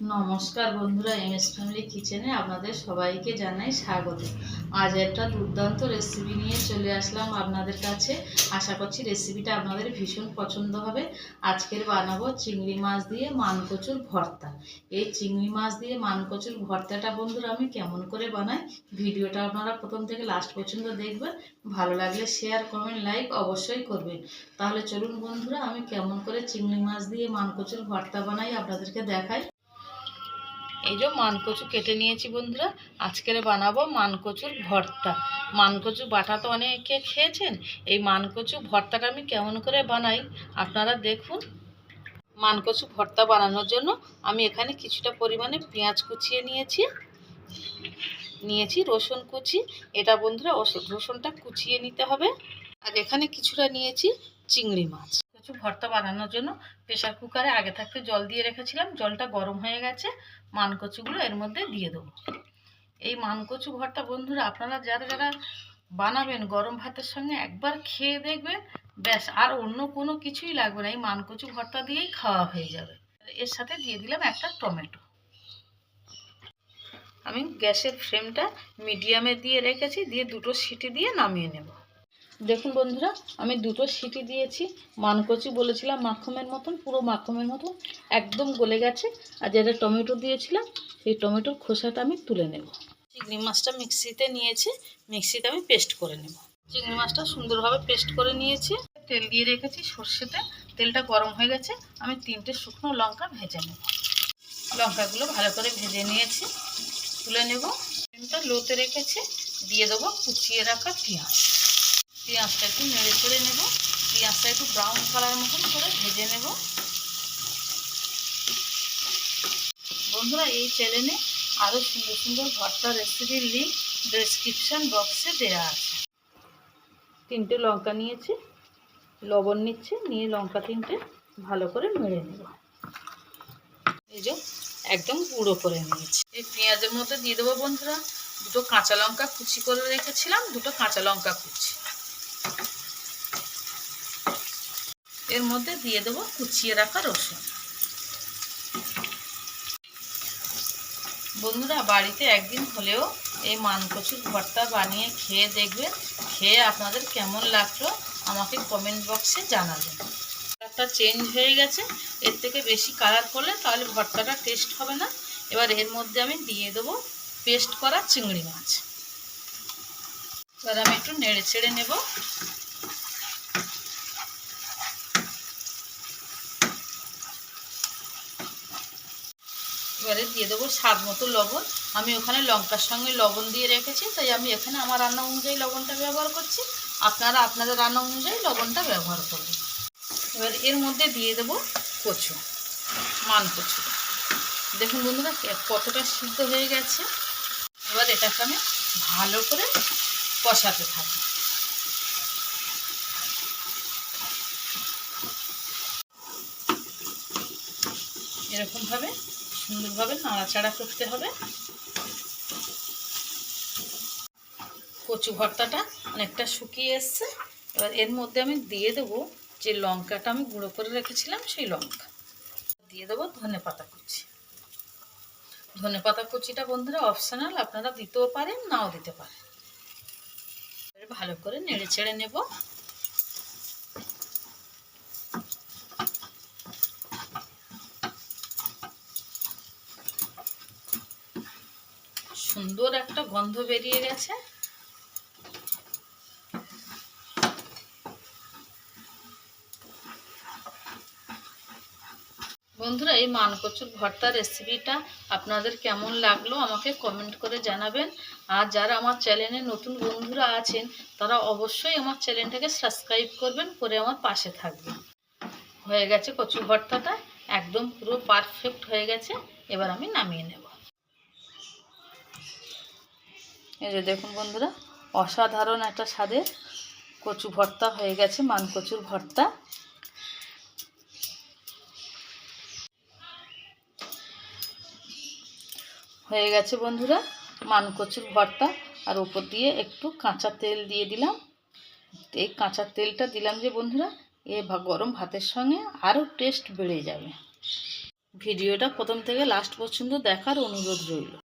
নমস্কার বন্ধুরা M S family কিচেনে আপনাদের সবাইকে জানাই স্বাগত। আজ একটা দুর্দান্ত রেসিপি নিয়ে চলে আসলাম আপনাদের কাছে। আশা করছি রেসিপিটা আপনাদের ভীষণ পছন্দ হবে। আজকের বানাবো চিংড়ি মাছ দিয়ে মানকচুর ভর্তা। এই চিংড়ি মাছ দিয়ে মানকচুর ভর্তাটা বন্ধুরা আমি কেমন করে বানাই, ভিডিওটা আপনারা প্রথম থেকে লাস্ট পর্যন্ত দেখবেন। ভালো লাগলে শেয়ার কমেন্ট লাইক অবশ্যই করবেন। তাহলে চলুন বন্ধুরা, আমি কেমন করে চিংড়ি মাছ দিয়ে মানকচুর ভর্তা বানাই আপনাদেরকে দেখাই। এই যে মানকচু কেটে নিয়েছি বন্ধুরা, আজকের বানাবো মানকচুর ভর্তা। মানকচু বাটা তো অনেকে খেয়েছেন, এই মানকচু ভর্তাটা আমি কেমন করে বানাই আপনারা দেখুন। মানকচু ভর্তা বানানোর জন্য আমি এখানে কিছুটা পরিমাণে পেঁয়াজ কুচিয়ে নিয়েছি নিয়েছি রসুন কুচি। এটা বন্ধুরা, রসুনটা কুচিয়ে নিতে হবে। আর এখানে কিছুটা নিয়েছি চিংড়ি মাছ। কচু ভর্তা বানানোর জন্য প্রেশার কুকারে আগে থাকতে জল দিয়ে রেখেছিলাম। জলটা গরম হয়ে গেছে। মানকচুগুলো এর মধ্যে দিয়ে দেবো। এই মানকচু ভর্তা বন্ধুরা, আপনারা যারা যারা বানাবেন গরম ভাতের সঙ্গে একবার খেয়ে দেখবেন, ব্যাস, আর অন্য কোনো কিছুই লাগবে না। এই মানকচু ভর্তা দিয়েই খাওয়া হয়ে যাবে। এর সাথে দিয়ে দিলাম একটা টমেটো। আমি গ্যাসের ফ্লেমটা মিডিয়ামে দিয়ে রেখেছি। দিয়ে দুটো সিটি দিয়ে নামিয়ে নেব। দেখুন বন্ধুরা, আমি দুটো সিটি দিয়েছি। মানকচি বলেছিলাম মাখমের মতন, পুরো মাখমের মতন, একদম গলে গেছে। আর যেটা টমেটো দিয়েছিলাম, সেই টমেটোর খোসাটা আমি তুলে নেব। চিংড়ি মাছটা মিক্সিতে নিয়েছি, মিক্সিতে আমি পেস্ট করে নেব। চিংড়ি মাছটা সুন্দরভাবে পেস্ট করে নিয়েছি। তেল দিয়ে রেখেছি সর্ষেতে, তেলটা গরম হয়ে গেছে, আমি তিনটে শুকনো লঙ্কা ভেজে নেব। লঙ্কাগুলো ভালো করে ভেজে নিয়েছি, তুলে নেব। ফ্লেমটা লোতে রেখেছি, দিয়ে দেবো কুচিয়ে রাখা পেঁয়াজ। পেঁয়াজটা একটু নেড়ে চেড়ে নেব। পেঁয়াজটা একটু ব্রাউন কালার মতন করে ভেজে নেব। বন্ধুরা, এই চ্যানেলে আরও সুন্দর সুন্দর ভর্তা রেসিপির লিঙ্ক ডেসক্রিপশান বক্সে দেওয়া আছে। তিনটে লঙ্কা নিয়েছি, লবণ নিচ্ছে, নিয়ে লঙ্কা তিনটে ভালো করে মেরে নেব। এই যে একদম গুঁড়ো করে নিয়েছি। এই পেঁয়াজের মধ্যে দিয়ে দেবো বন্ধুরা, দুটো কাঁচা লঙ্কা কুচি করে রেখেছিলাম, দুটো কাঁচা লঙ্কা কুচি। এর মধ্যে দিয়ে দেবো কুচিয়ে রাখা রসুন। বন্ধুরা, বাড়িতে একদিন হলেও এই মানকচুর ভর্তা বানিয়ে খেয়ে দেখবেন, খেয়ে আপনাদের কেমন লাগল আমাকে কমেন্ট বক্সে জানাবেন। কালারটা চেঞ্জ হয়ে গেছে, এর থেকে বেশি কালার করলে তাহলে ভর্তাটা টেস্ট হবে না। এবার এর মধ্যে আমি দিয়ে দেবো পেস্ট করা চিংড়ি মাছ। এবার আমি একটু নেড়ে ছেড়ে নেব। এবারে দিয়ে দেবো স্বাদ মতো লবণ। আমি ওখানে লঙ্কার সঙ্গে লবণ দিয়ে রেখেছি, তাই আমি এখানে আমার রান্না অনুযায়ী লবণটা ব্যবহার করছি। আপনারা আপনাদের রান্না অনুযায়ী লবণটা ব্যবহার করবেন। এবার এর মধ্যে দিয়ে দেবো কচু, মান কচু। দেখুন বন্ধুরা কতটা সিদ্ধ হয়ে গেছে। এবার এটাকে আমি ভালো করে কষাতে থাকি এরকমভাবে সুন্দরভাবে নাড়াচাড়া করতে হবে। কচু ভর্তাটা অনেকটা শুকিয়ে এসছে। এবার এর মধ্যে আমি দিয়ে দেবো যে লঙ্কাটা আমি গুঁড়ো করে রেখেছিলাম, সেই লঙ্কা। দিয়ে দেবো ধনে পাতা কুচি। ধনে পাতা কুচিটা বন্ধুরা অপশনাল আপনারা দিতেও পারেন, নাও দিতে পারেন। ভালো করে নেড়ে চেড়ে নেব। সুন্দর একটা গন্ধ বেরিয়ে গেছে। বন্ধুরা, এই মানকচুর ভর্তা রেসিপিটা আপনাদের কেমন লাগল আমাকে কমেন্ট করে জানাবেন। আর যারা আমার চ্যানেলে নতুন বন্ধুরা আছেন, তারা অবশ্যই আমার চ্যানেলটাকে সাবস্ক্রাইব করবেন, করে আমার পাশে থাকবেন। হয়ে গেছে কচু ভর্তাটা, একদম পুরো পারফেক্ট হয়ে গেছে। এবার আমি নামিয়ে নেব। এই যে দেখুন বন্ধুরা, অসাধারণ একটা স্বাদের কচু ভর্তা হয়ে গেছে মানকচুর ভর্তা। হয়ে গেছে বন্ধুরা মানকচুর ভর্তা। আর ওপর দিয়ে একটু কাঁচা তেল দিয়ে দিলাম। এই কাঁচা তেলটা দিলাম যে বন্ধুরা, এ গরম ভাতের সঙ্গে আরও টেস্ট বেড়ে যাবে। ভিডিওটা প্রথম থেকে লাস্ট পর্যন্ত দেখার অনুরোধ রইল।